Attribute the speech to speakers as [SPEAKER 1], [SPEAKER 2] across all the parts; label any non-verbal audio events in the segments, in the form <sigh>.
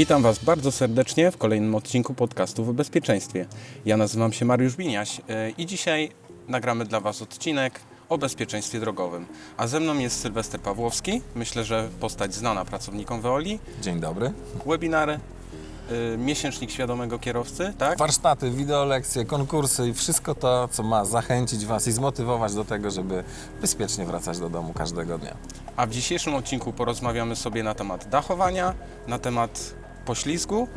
[SPEAKER 1] Witam Was bardzo serdecznie w kolejnym odcinku podcastu w bezpieczeństwie. Ja nazywam się Mariusz Biniaś e, i dzisiaj nagramy dla Was odcinek o bezpieczeństwie drogowym. A ze mną jest Sylwester Pawłowski, myślę, że postać znana pracownikom Veoli,
[SPEAKER 2] Dzień dobry.
[SPEAKER 1] webinary, e, miesięcznik świadomego kierowcy, tak?
[SPEAKER 2] Warsztaty, wideolekcje, konkursy i wszystko to, co ma zachęcić Was i zmotywować do tego, żeby bezpiecznie wracać do domu każdego dnia.
[SPEAKER 1] A w dzisiejszym odcinku porozmawiamy sobie na temat dachowania, na temat poślizgu.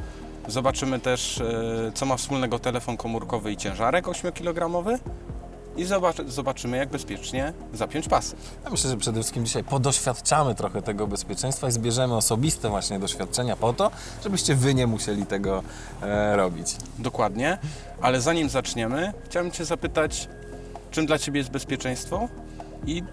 [SPEAKER 1] Zobaczymy też, e, co ma wspólnego telefon komórkowy i ciężarek 8-kilogramowy. I zobacz, zobaczymy, jak bezpiecznie zapiąć pasy.
[SPEAKER 2] Ja myślę, że przede wszystkim dzisiaj podoświadczamy trochę tego bezpieczeństwa i zbierzemy osobiste właśnie doświadczenia po to, żebyście Wy nie musieli tego e, robić.
[SPEAKER 1] Dokładnie. Ale zanim zaczniemy, chciałem Cię zapytać, czym dla Ciebie jest bezpieczeństwo i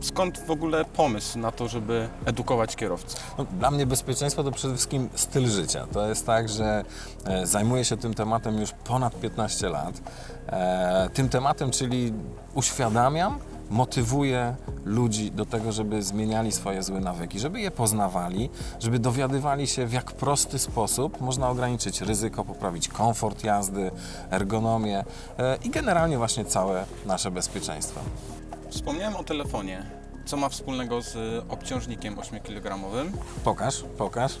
[SPEAKER 1] skąd w ogóle pomysł na to, żeby edukować kierowców?
[SPEAKER 2] No, Dla mnie bezpieczeństwo to przede wszystkim styl życia. To jest tak, że e, zajmuję się tym tematem już ponad 15 lat. E, tym tematem, czyli uświadamiam, motywuję ludzi do tego, żeby zmieniali swoje złe nawyki, żeby je poznawali, żeby dowiadywali się, w jak prosty sposób można ograniczyć ryzyko, poprawić komfort jazdy, ergonomię e, i generalnie właśnie całe nasze bezpieczeństwo.
[SPEAKER 1] Wspomniałem o telefonie. Co ma wspólnego z obciążnikiem 8-kilogramowym?
[SPEAKER 2] Pokaż, pokaż.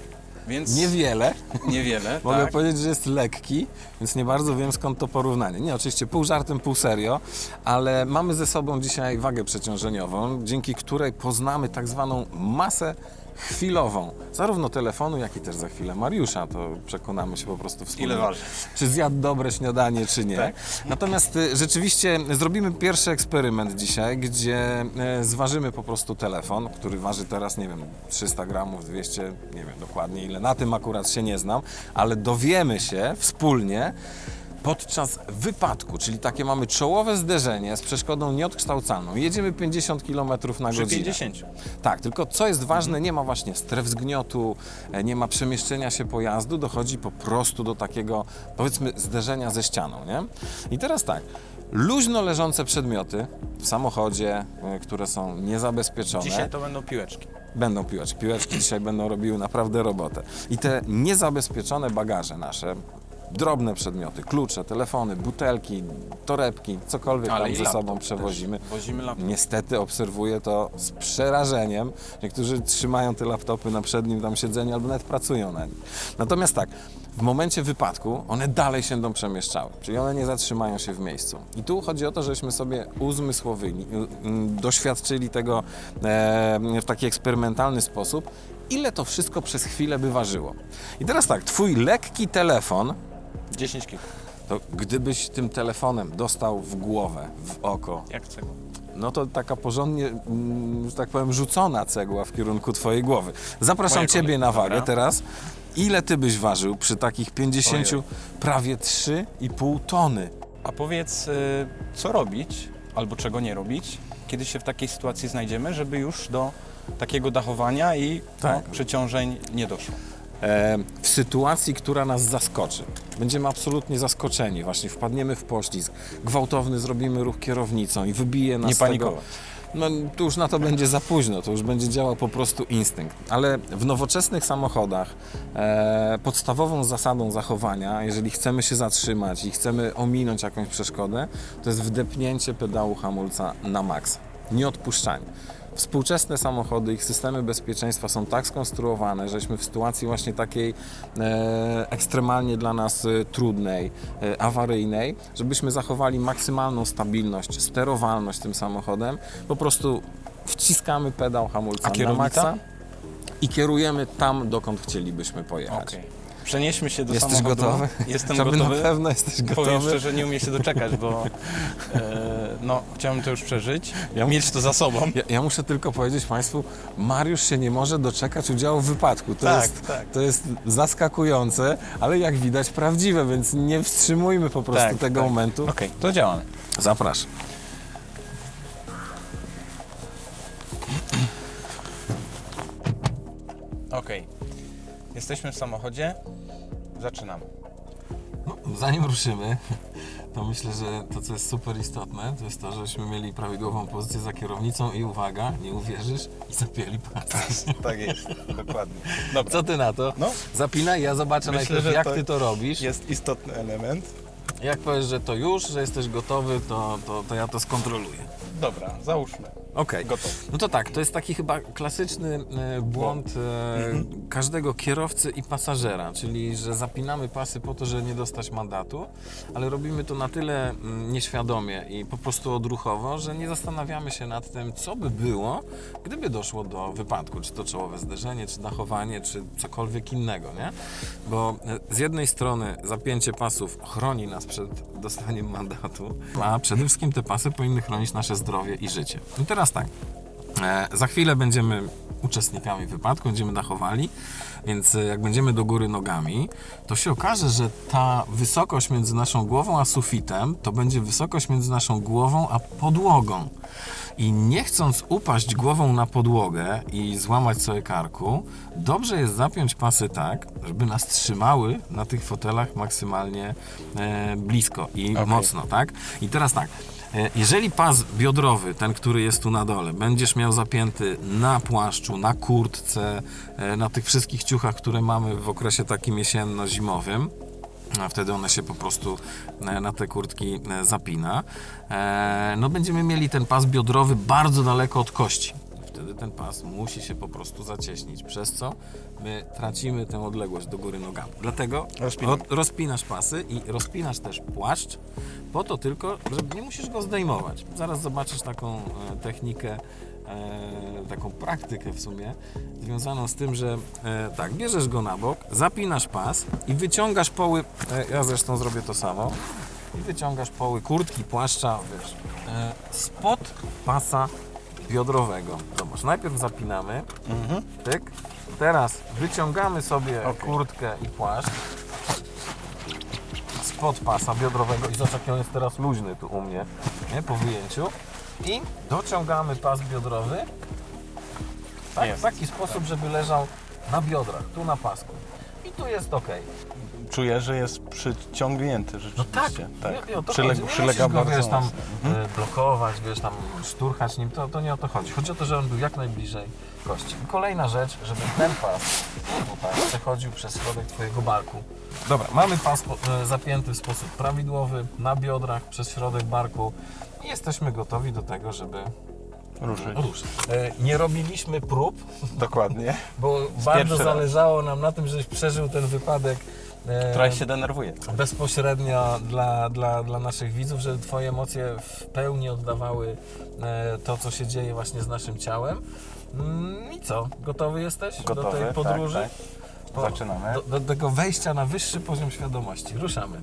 [SPEAKER 1] Więc
[SPEAKER 2] Niewiele.
[SPEAKER 1] niewiele. <laughs>
[SPEAKER 2] Mogę
[SPEAKER 1] tak.
[SPEAKER 2] powiedzieć, że jest lekki, więc nie bardzo wiem skąd to porównanie. Nie, oczywiście pół żartem, pół serio, ale mamy ze sobą dzisiaj wagę przeciążeniową, dzięki której poznamy tak zwaną masę chwilową, zarówno telefonu, jak i też za chwilę Mariusza, to przekonamy się po prostu wspólnie.
[SPEAKER 1] Ile waży?
[SPEAKER 2] Czy zjadł dobre śniadanie, czy nie.
[SPEAKER 1] Tak.
[SPEAKER 2] Natomiast y, rzeczywiście zrobimy pierwszy eksperyment dzisiaj, gdzie e, zważymy po prostu telefon, który waży teraz, nie wiem, 300 gramów, 200, nie wiem dokładnie ile, na tym akurat się nie znam, ale dowiemy się wspólnie, podczas wypadku, czyli takie mamy czołowe zderzenie z przeszkodą nieodkształcalną, jedziemy 50 km na
[SPEAKER 1] Przy
[SPEAKER 2] godzinę.
[SPEAKER 1] 50.
[SPEAKER 2] Tak, tylko co jest ważne, nie ma właśnie stref zgniotu, e, nie ma przemieszczenia się pojazdu, dochodzi po prostu do takiego, powiedzmy, zderzenia ze ścianą, nie? I teraz tak, luźno leżące przedmioty w samochodzie, e, które są niezabezpieczone,
[SPEAKER 1] Dzisiaj to będą piłeczki.
[SPEAKER 2] będą piłeczki. Piłeczki dzisiaj będą robiły naprawdę robotę. I te niezabezpieczone bagaże nasze, drobne przedmioty, klucze, telefony, butelki, torebki, cokolwiek
[SPEAKER 1] Ale
[SPEAKER 2] tam
[SPEAKER 1] i
[SPEAKER 2] ze
[SPEAKER 1] laptop
[SPEAKER 2] sobą
[SPEAKER 1] też.
[SPEAKER 2] przewozimy,
[SPEAKER 1] Wozimy laptop.
[SPEAKER 2] Niestety obserwuję to z przerażeniem. Niektórzy trzymają te laptopy na przednim tam siedzeniu albo nawet pracują na nich. Natomiast tak, w momencie wypadku one dalej się będą przemieszczały, czyli one nie zatrzymają się w miejscu. I tu chodzi o to, żeśmy sobie uzmysłowili, y, y, doświadczyli tego e, w taki eksperymentalny sposób, ile to wszystko przez chwilę by ważyło. I teraz tak, twój lekki telefon
[SPEAKER 1] 10 kg.
[SPEAKER 2] to gdybyś tym telefonem dostał w głowę, w oko,
[SPEAKER 1] Jak cegła.
[SPEAKER 2] no to taka porządnie, mm, że tak powiem, rzucona cegła w kierunku Twojej głowy. Zapraszam
[SPEAKER 1] Moja
[SPEAKER 2] Ciebie
[SPEAKER 1] kolej.
[SPEAKER 2] na wagę
[SPEAKER 1] Dobra.
[SPEAKER 2] teraz. Ile Ty byś ważył przy takich 50,
[SPEAKER 1] Ojej.
[SPEAKER 2] prawie 3,5 tony?
[SPEAKER 1] A powiedz, y, co robić albo czego nie robić, kiedy się w takiej sytuacji znajdziemy, żeby już do takiego dachowania i
[SPEAKER 2] Tak.
[SPEAKER 1] no, przeciążeń nie doszło.
[SPEAKER 2] E, w sytuacji, która nas zaskoczy. Będziemy absolutnie zaskoczeni, właśnie wpadniemy w poślizg, gwałtowny zrobimy ruch kierownicą i wybije nas
[SPEAKER 1] Nie
[SPEAKER 2] z tego...
[SPEAKER 1] panikować.
[SPEAKER 2] No to już na to będzie za późno, to już będzie działał po prostu instynkt. Ale w nowoczesnych samochodach e, podstawową zasadą zachowania, jeżeli chcemy się zatrzymać i chcemy ominąć jakąś przeszkodę, to jest wdepnięcie pedału hamulca na maks, nie odpuszczanie. Współczesne samochody, ich systemy bezpieczeństwa są tak skonstruowane, żeśmy w sytuacji właśnie takiej e, ekstremalnie dla nas e, trudnej, e, awaryjnej, żebyśmy zachowali maksymalną stabilność, sterowalność tym samochodem, po prostu wciskamy pedał hamulca
[SPEAKER 1] A
[SPEAKER 2] na maksa i kierujemy tam, dokąd chcielibyśmy pojechać.
[SPEAKER 1] Okej. Przenieśmy się do
[SPEAKER 2] Jesteś
[SPEAKER 1] samochodu.
[SPEAKER 2] gotowy?
[SPEAKER 1] Jestem
[SPEAKER 2] Żeby
[SPEAKER 1] gotowy.
[SPEAKER 2] na pewno jesteś
[SPEAKER 1] Powiem
[SPEAKER 2] gotowy.
[SPEAKER 1] szczerze, nie umiem się doczekać, bo e, no, chciałem to już przeżyć,
[SPEAKER 2] Ja
[SPEAKER 1] mieć to za sobą.
[SPEAKER 2] Ja, ja muszę tylko powiedzieć Państwu, Mariusz się nie może doczekać udziału w wypadku. To,
[SPEAKER 1] Tak,
[SPEAKER 2] jest,
[SPEAKER 1] tak.
[SPEAKER 2] to jest zaskakujące, ale jak widać prawdziwe, więc nie wstrzymujmy po prostu
[SPEAKER 1] Tak,
[SPEAKER 2] tego
[SPEAKER 1] tak.
[SPEAKER 2] momentu.
[SPEAKER 1] Okej, to działamy.
[SPEAKER 2] Zapraszam.
[SPEAKER 1] Jesteśmy w samochodzie. Zaczynamy.
[SPEAKER 2] No, zanim ruszymy, to myślę, że to, co jest super istotne, to jest to, żebyśmy mieli prawidłową pozycję za kierownicą i uwaga, nie uwierzysz, i zapięli pas.
[SPEAKER 1] Tak jest, dokładnie. Dobra.
[SPEAKER 2] Co ty na to?
[SPEAKER 1] No.
[SPEAKER 2] Zapinaj, ja zobaczę
[SPEAKER 1] Myślę,
[SPEAKER 2] najpierw, jak
[SPEAKER 1] to
[SPEAKER 2] ty to robisz.
[SPEAKER 1] Jest istotny element.
[SPEAKER 2] Jak powiesz, że to już, że jesteś gotowy, to, to, to ja to skontroluję.
[SPEAKER 1] Dobra, załóżmy.
[SPEAKER 2] Okej.
[SPEAKER 1] Gotowy.
[SPEAKER 2] No to tak, to jest taki chyba klasyczny e, błąd e, każdego kierowcy i pasażera, czyli że zapinamy pasy po to, żeby nie dostać mandatu, ale robimy to na tyle mm, nieświadomie i po prostu odruchowo, że nie zastanawiamy się nad tym, co by było, gdyby doszło do wypadku, czy to czołowe zderzenie, czy dachowanie, czy cokolwiek innego, nie? Bo e, z jednej strony zapięcie pasów chroni nas przed dostaniem <laughs> mandatu, a przede wszystkim te pasy powinny chronić nasze zdrowie i życie. I teraz tak, e, za chwilę będziemy uczestnikami wypadku, będziemy dachowali, więc e, jak będziemy do góry nogami, to się okaże, że ta wysokość między naszą głową a sufitem to będzie wysokość między naszą głową a podłogą. I nie chcąc upaść głową na podłogę i złamać sobie karku, dobrze jest zapiąć pasy tak, żeby nas trzymały na tych fotelach maksymalnie e, blisko i
[SPEAKER 1] Okej.
[SPEAKER 2] mocno, tak? I teraz tak. E, Jeżeli pas biodrowy, ten, który jest tu na dole, będziesz miał zapięty na płaszczu, na kurtce, e, na tych wszystkich ciuchach, które mamy w okresie takim jesienno-zimowym, a wtedy one się po prostu e, na te kurtki zapina. No będziemy mieli ten pas biodrowy bardzo daleko od kości. Wtedy ten pas musi się po prostu zacieśnić, przez co my tracimy tę odległość do góry nogami. Dlatego
[SPEAKER 1] Rozpinam.
[SPEAKER 2] rozpinasz pasy i rozpinasz też płaszcz, po to tylko, że nie musisz go zdejmować. Zaraz zobaczysz taką e, technikę, e, taką praktykę w sumie, związaną z tym, że e, tak, bierzesz go na bok, zapinasz pas i wyciągasz poły, e, ja zresztą zrobię to samo, i wyciągasz poły kurtki, płaszcza, wiesz, e, spod pasa biodrowego. Zobacz, najpierw zapinamy,
[SPEAKER 1] Mhm.
[SPEAKER 2] tyk, teraz wyciągamy sobie
[SPEAKER 1] Okej.
[SPEAKER 2] kurtkę i płaszcz, spod pasa biodrowego i zobacz, jak on jest teraz luźny tu u mnie, nie, po wyjęciu. I dociągamy pas biodrowy tak, w taki sposób, żeby leżał na biodrach, tu na pasku. I tu jest ok.
[SPEAKER 1] Czuję, że jest przyciągnięty
[SPEAKER 2] No tak,
[SPEAKER 1] rzeczywiście.
[SPEAKER 2] I, i o to
[SPEAKER 1] Przyleg-
[SPEAKER 2] chodzi. Nie
[SPEAKER 1] przylega
[SPEAKER 2] go,
[SPEAKER 1] bardzo
[SPEAKER 2] wiesz, tam
[SPEAKER 1] mocno.
[SPEAKER 2] e, blokować, wiesz, tam szturchać nim, to, to nie o to chodzi. Chodzi o to, że on był jak najbliżej kości. I kolejna rzecz, żeby ten pas tutaj przechodził przez środek Twojego barku. Dobra, mamy pas e, zapięty w sposób prawidłowy, na biodrach, przez środek barku i jesteśmy gotowi do tego, żeby
[SPEAKER 1] Ruszyć.
[SPEAKER 2] ruszyć. E, nie robiliśmy prób,
[SPEAKER 1] Dokładnie.
[SPEAKER 2] bo bardzo zależało nam na tym, żebyś przeżył ten wypadek. E,
[SPEAKER 1] Trochę się denerwuje.
[SPEAKER 2] bezpośrednio dla, dla, dla naszych widzów, żeby Twoje emocje w pełni oddawały e, to, co się dzieje właśnie z naszym ciałem. Mm, I co? Gotowy jesteś do
[SPEAKER 1] Gotowy,
[SPEAKER 2] tej
[SPEAKER 1] tak,
[SPEAKER 2] podróży?
[SPEAKER 1] tak.
[SPEAKER 2] Po-
[SPEAKER 1] Zaczynamy.
[SPEAKER 2] Do, do tego wejścia na wyższy poziom świadomości. Ruszamy.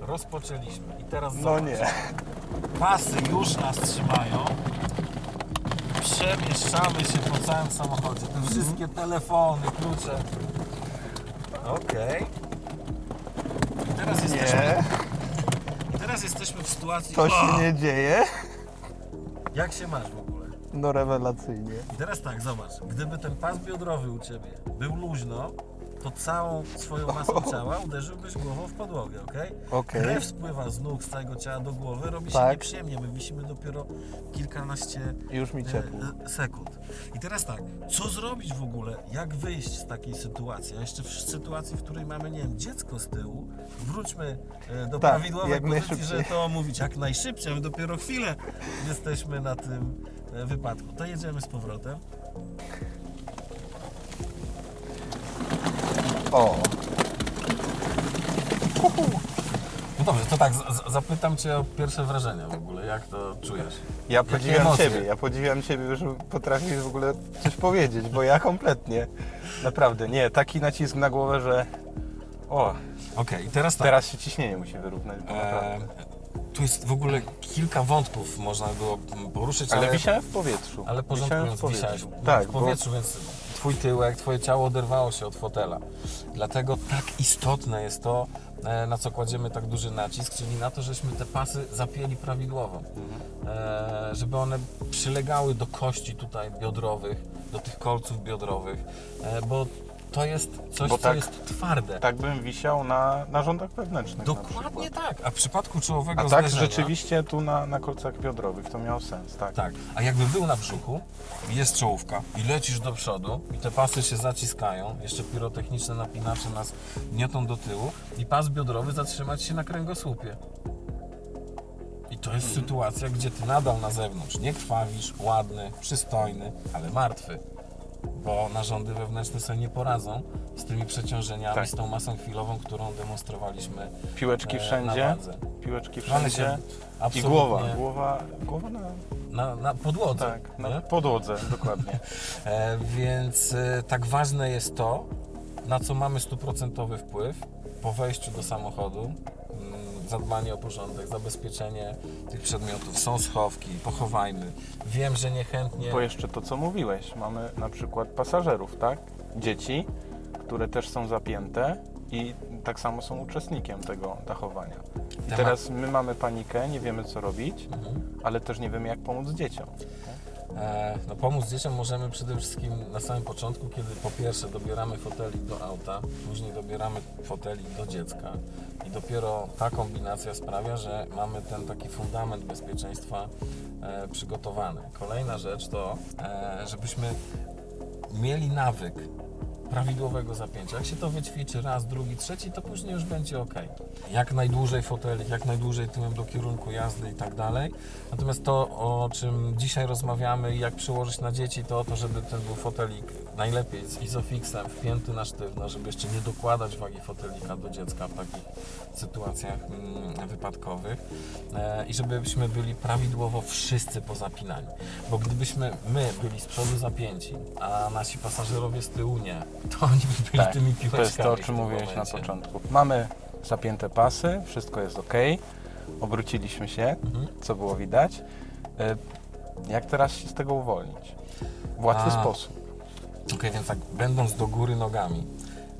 [SPEAKER 2] Rozpoczęliśmy. I teraz
[SPEAKER 1] No
[SPEAKER 2] zobacz.
[SPEAKER 1] nie.
[SPEAKER 2] Pasy już nas trzymają. Przemieszczamy się po całym samochodzie. Te wszystkie telefony, klucze. Okej. Teraz jesteśmy,
[SPEAKER 1] Nie,
[SPEAKER 2] teraz jesteśmy w sytuacji.
[SPEAKER 1] to
[SPEAKER 2] O!
[SPEAKER 1] się nie dzieje.
[SPEAKER 2] Jak się masz w ogóle?
[SPEAKER 1] No rewelacyjnie.
[SPEAKER 2] I teraz tak, zobacz. Gdyby ten pas biodrowy u ciebie był luźno, to całą swoją masą <laughs> ciała uderzyłbyś głową w podłogę, ok?
[SPEAKER 1] Okej.
[SPEAKER 2] Krew spływa z nóg, z całego ciała do głowy, robi się
[SPEAKER 1] Tak.
[SPEAKER 2] nieprzyjemnie. My wisimy dopiero kilkanaście
[SPEAKER 1] Już mi ciepło.
[SPEAKER 2] e, e, sekund. I teraz tak, co zrobić w ogóle? Jak wyjść z takiej sytuacji? A jeszcze w sytuacji, w której mamy, nie wiem, dziecko z tyłu, wróćmy e, do
[SPEAKER 1] Tak,
[SPEAKER 2] prawidłowej
[SPEAKER 1] jak
[SPEAKER 2] pozycji, żeby to omówić jak najszybciej. My dopiero chwilę jesteśmy na tym wypadku. To jedziemy z powrotem.
[SPEAKER 1] O,
[SPEAKER 2] No dobrze, to tak, z- zapytam Cię o pierwsze wrażenia w ogóle. Jak to czujesz?
[SPEAKER 1] ja
[SPEAKER 2] Jakie
[SPEAKER 1] podziwiam
[SPEAKER 2] emocje?
[SPEAKER 1] Ciebie, ja podziwiam Ciebie, że potrafisz w ogóle coś powiedzieć, bo ja kompletnie, naprawdę, nie, taki nacisk na głowę, że o,
[SPEAKER 2] Okej, i teraz tak.
[SPEAKER 1] teraz się ciśnienie musi wyrównać, bo
[SPEAKER 2] E,
[SPEAKER 1] naprawdę.
[SPEAKER 2] tu jest w ogóle kilka wątków można było mm, poruszyć,
[SPEAKER 1] Ale
[SPEAKER 2] ale,
[SPEAKER 1] wisiałem w powietrzu.
[SPEAKER 2] ale
[SPEAKER 1] Wisiałem
[SPEAKER 2] porządkując
[SPEAKER 1] w powietrzu. Tak,
[SPEAKER 2] w
[SPEAKER 1] bo
[SPEAKER 2] powietrzu, więc Twój tyłek, Twoje ciało oderwało się od fotela. Dlatego tak istotne jest to, e, na co kładziemy tak duży nacisk, czyli na to, żeśmy te pasy zapięli prawidłowo. E, żeby one przylegały do kości tutaj biodrowych, do tych kolców biodrowych, e, bo to jest coś,
[SPEAKER 1] Bo
[SPEAKER 2] co
[SPEAKER 1] tak-
[SPEAKER 2] jest twarde.
[SPEAKER 1] Tak bym wisiał na narządach wewnętrznych. na
[SPEAKER 2] Dokładnie
[SPEAKER 1] przykład.
[SPEAKER 2] tak. A w przypadku czołowego
[SPEAKER 1] A tak
[SPEAKER 2] zderzenia,
[SPEAKER 1] rzeczywiście tu na, na kolcach biodrowych to miało sens, tak.
[SPEAKER 2] Tak, a jakby był na brzuchu, jest czołówka i lecisz do przodu i te pasy się zaciskają, jeszcze pirotechniczne napinacze nas gniotą do tyłu i pas biodrowy zatrzymać się na kręgosłupie. I to jest sytuacja, gdzie ty nadal na zewnątrz nie krwawisz, ładny, przystojny, ale martwy. Bo narządy wewnętrzne sobie nie poradzą z tymi przeciążeniami,
[SPEAKER 1] Tak.
[SPEAKER 2] z tą masą chwilową, którą demonstrowaliśmy
[SPEAKER 1] Piłeczki
[SPEAKER 2] e,
[SPEAKER 1] wszędzie, piłeczki wszędzie i głowa, głowa, głowa na,
[SPEAKER 2] Na, na podłodze.
[SPEAKER 1] tak,
[SPEAKER 2] nie?
[SPEAKER 1] na podłodze, dokładnie. <laughs>
[SPEAKER 2] E, więc e, tak ważne jest to, na co mamy stuprocentowy wpływ po wejściu do samochodu. Zadbanie o porządek, zabezpieczenie tych przedmiotów. Są schowki, pochowajmy. Wiem, że niechętnie.
[SPEAKER 1] Bo jeszcze to, co mówiłeś, mamy na przykład pasażerów, tak? Dzieci, które też są zapięte i tak samo są uczestnikiem tego dachowania. I
[SPEAKER 2] Temat-
[SPEAKER 1] teraz my mamy panikę, nie wiemy co robić,
[SPEAKER 2] Mhm.
[SPEAKER 1] ale też nie wiemy jak pomóc dzieciom.
[SPEAKER 2] E, no pomóc dzieciom możemy przede wszystkim na samym początku, kiedy po pierwsze dobieramy fotelik do auta, później dobieramy fotelik do dziecka i dopiero ta kombinacja sprawia, że mamy ten taki fundament bezpieczeństwa e, przygotowany. Kolejna rzecz to, e, żebyśmy mieli nawyk prawidłowego zapięcia. Jak się to wyćwiczy raz, drugi, trzeci, to później już będzie ok. Jak najdłużej fotelik, jak najdłużej tyłem do kierunku jazdy i tak dalej. Natomiast to, o czym dzisiaj rozmawiamy i jak przyłożyć na dzieci, to to, żeby ten był fotelik najlepiej z izofixem wpięty na sztywno, żeby jeszcze nie dokładać wagi fotelika do dziecka w takich sytuacjach mm, wypadkowych e, i żebyśmy byli prawidłowo wszyscy po zapinaniu. Bo gdybyśmy my byli z przodu zapięci, a nasi pasażerowie z tyłu nie, to oni by byli
[SPEAKER 1] Tak,
[SPEAKER 2] tymi
[SPEAKER 1] To
[SPEAKER 2] piłeczkami.
[SPEAKER 1] jest to, o czym mówiłeś na początku. Mamy zapięte pasy, wszystko jest ok, obróciliśmy się,
[SPEAKER 2] Mhm.
[SPEAKER 1] co było widać. E, Jak teraz się z tego uwolnić? W łatwy
[SPEAKER 2] A.
[SPEAKER 1] sposób.
[SPEAKER 2] Okej, więc tak, będąc do góry nogami,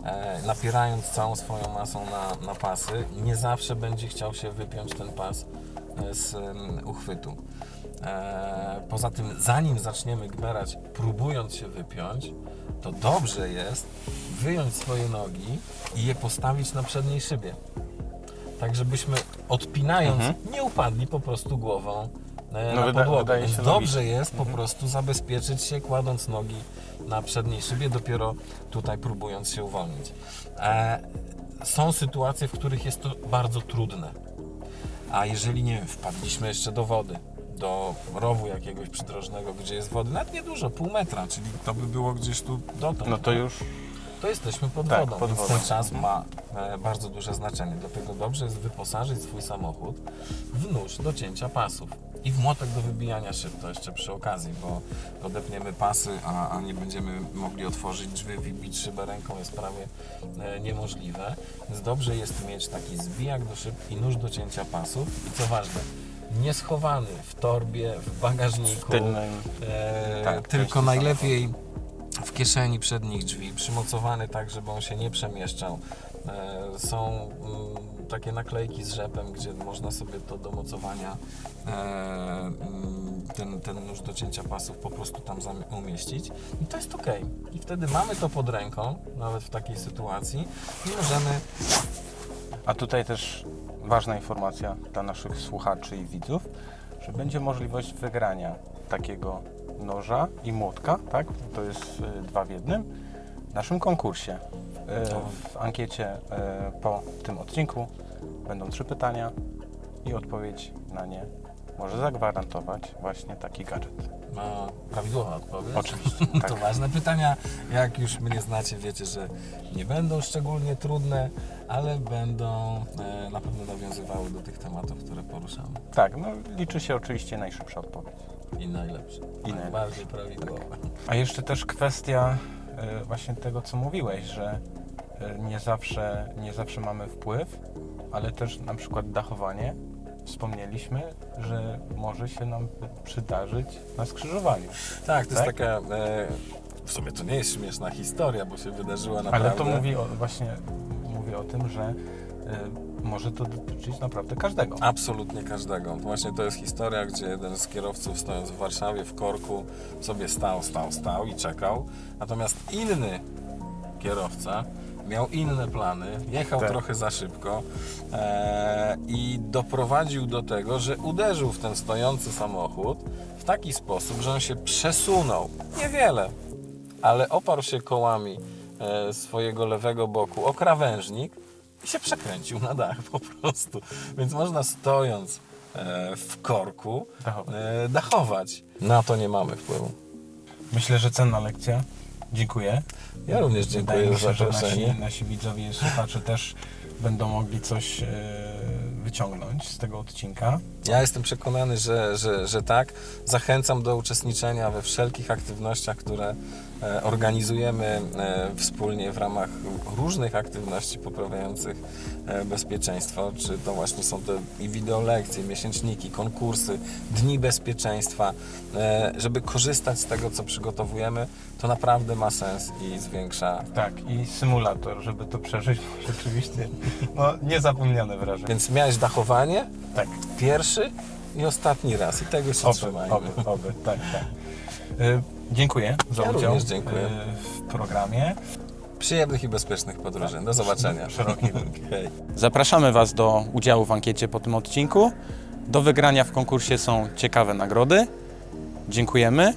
[SPEAKER 2] e, napierając całą swoją masą na, na pasy, nie zawsze będzie chciał się wypiąć ten pas e, z em, uchwytu. E, poza tym, zanim zaczniemy gmerać, próbując się wypiąć, to dobrze jest wyjąć swoje nogi i je postawić na przedniej szybie. Tak, żebyśmy odpinając,
[SPEAKER 1] Mhm.
[SPEAKER 2] nie upadli po prostu głową
[SPEAKER 1] No
[SPEAKER 2] na podłogę. Więc
[SPEAKER 1] się
[SPEAKER 2] dobrze
[SPEAKER 1] logiczne.
[SPEAKER 2] jest po prostu zabezpieczyć się, kładąc nogi na przedniej szybie, dopiero tutaj próbując się uwolnić. E, są sytuacje, w których jest to bardzo trudne. A jeżeli nie wiem, wpadliśmy jeszcze do wody, do rowu jakiegoś przydrożnego, gdzie jest wody, nawet niedużo, pół metra, czyli to by było gdzieś tu dotąd.
[SPEAKER 1] No to już
[SPEAKER 2] to jesteśmy pod
[SPEAKER 1] Tak,
[SPEAKER 2] wodą,
[SPEAKER 1] pod wodą.
[SPEAKER 2] ten czas
[SPEAKER 1] Mhm.
[SPEAKER 2] ma e, bardzo duże znaczenie. Dlatego dobrze jest wyposażyć swój samochód w nóż do cięcia pasów i w młotek do wybijania szyb, to jeszcze przy okazji, bo odepniemy pasy, a, a nie będziemy mogli otworzyć drzwi, wybić szybę ręką jest prawie e, niemożliwe. Więc dobrze jest mieć taki zbijak do szyb i nóż do cięcia pasów i co ważne, nie schowany w torbie, w bagażniku,
[SPEAKER 1] w.
[SPEAKER 2] E,
[SPEAKER 1] Tak,
[SPEAKER 2] tylko najlepiej w kieszeni przednich drzwi, przymocowany tak, żeby on się nie przemieszczał. E, są mm, takie naklejki z rzepem, gdzie można sobie to do mocowania e, mm, ten, ten nóż do cięcia pasów po prostu tam umieścić i to jest ok. I wtedy mamy to pod ręką, nawet w takiej sytuacji i możemy
[SPEAKER 1] A tutaj też ważna informacja dla naszych słuchaczy i widzów, że będzie możliwość wygrania takiego noża i młotka, tak? To jest y, dwa w jednym. W naszym konkursie. Y, W ankiecie y, po tym odcinku będą trzy pytania i odpowiedź na nie może zagwarantować właśnie taki gadżet.
[SPEAKER 2] No, prawidłowa odpowiedź.
[SPEAKER 1] Oczywiście, <laughs>
[SPEAKER 2] To
[SPEAKER 1] tak.
[SPEAKER 2] ważne pytania. Jak już mnie znacie, wiecie, że nie będą szczególnie trudne, ale będą e, na pewno nawiązywały do tych tematów, które poruszamy.
[SPEAKER 1] Tak, no liczy się oczywiście najszybsza odpowiedź.
[SPEAKER 2] I najlepsze.
[SPEAKER 1] I
[SPEAKER 2] najbardziej prawidłowe.
[SPEAKER 1] A jeszcze też kwestia e, właśnie tego, co mówiłeś, że e, nie zawsze, nie zawsze mamy wpływ, ale też na przykład dachowanie. Wspomnieliśmy, że może się nam przydarzyć na skrzyżowaniu.
[SPEAKER 2] Tak, to jest
[SPEAKER 1] Tak?
[SPEAKER 2] taka. E, w sumie to nie jest śmieszna historia, bo się wydarzyła naprawdę.
[SPEAKER 1] Ale to mówi o, właśnie mówię o tym, że e, może to dotyczyć naprawdę każdego.
[SPEAKER 2] Absolutnie każdego. Właśnie to jest historia, gdzie jeden z kierowców stojąc w Warszawie w korku sobie stał, stał, stał i czekał. Natomiast inny kierowca miał inne plany, jechał
[SPEAKER 1] Tak.
[SPEAKER 2] trochę za szybko e, i doprowadził do tego, że uderzył w ten stojący samochód w taki sposób, że on się przesunął. Niewiele, ale oparł się kołami e, swojego lewego boku o krawężnik i się przekręcił na dach po prostu. Więc można stojąc e, w korku
[SPEAKER 1] Dachować.
[SPEAKER 2] e, dachować. Na to nie mamy wpływu.
[SPEAKER 1] Myślę, że cenna lekcja. Dziękuję.
[SPEAKER 2] Ja również
[SPEAKER 1] Wydaje
[SPEAKER 2] dziękuję
[SPEAKER 1] mi
[SPEAKER 2] za zaproszenie.
[SPEAKER 1] nasi, nasi widzowie i słuchacze też będą mogli coś e, wyciągnąć z tego odcinka.
[SPEAKER 2] Ja jestem przekonany, że, że, że tak. Zachęcam do uczestniczenia we wszelkich aktywnościach, które organizujemy e, wspólnie w ramach różnych aktywności poprawiających e, bezpieczeństwo. Czy to właśnie są te i wideolekcje, miesięczniki, konkursy, dni bezpieczeństwa. E, Żeby korzystać z tego, co przygotowujemy, to naprawdę ma sens i zwiększa.
[SPEAKER 1] Tak, i symulator, żeby to przeżyć, rzeczywiście no, niezapomniane wrażenie.
[SPEAKER 2] Więc miałeś dachowanie,
[SPEAKER 1] Tak,
[SPEAKER 2] pierwszy i ostatni raz. I tego się
[SPEAKER 1] oby,
[SPEAKER 2] trzymajmy.
[SPEAKER 1] oby, oby, tak, tak. E, dziękuję za
[SPEAKER 2] Ja
[SPEAKER 1] udział
[SPEAKER 2] również dziękuję.
[SPEAKER 1] e, w programie.
[SPEAKER 2] Przyjemnych i bezpiecznych podróży. Do zobaczenia. <laughs>
[SPEAKER 1] Szerokiej drogi. <laughs>
[SPEAKER 2] Hej.
[SPEAKER 1] Zapraszamy Was do udziału w ankiecie po tym odcinku. Do wygrania w konkursie są ciekawe nagrody. Dziękujemy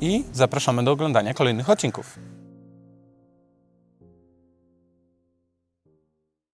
[SPEAKER 1] i zapraszamy do oglądania kolejnych odcinków.